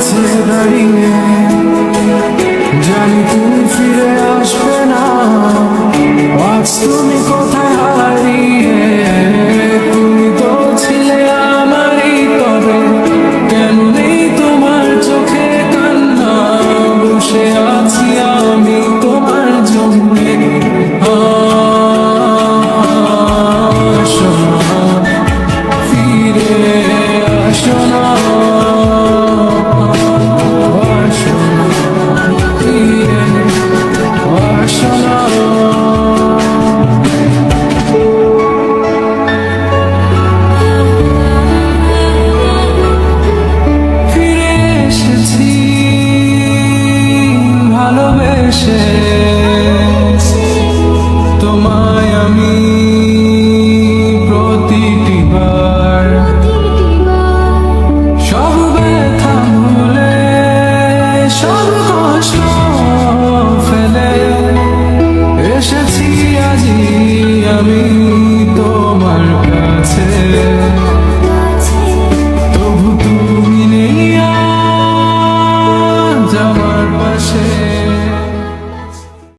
কাছে দাঁড়িয়ে জানি তুমি ফিরে আসবে না। আজ তুমি কোথায় হারিয়ে? তুমি তো ছিলে আমারই তবে কেন নেই তোমার চোখে কান্না? বসে আছি আমি তোমার জন্যে। ফিরে আসো না। 是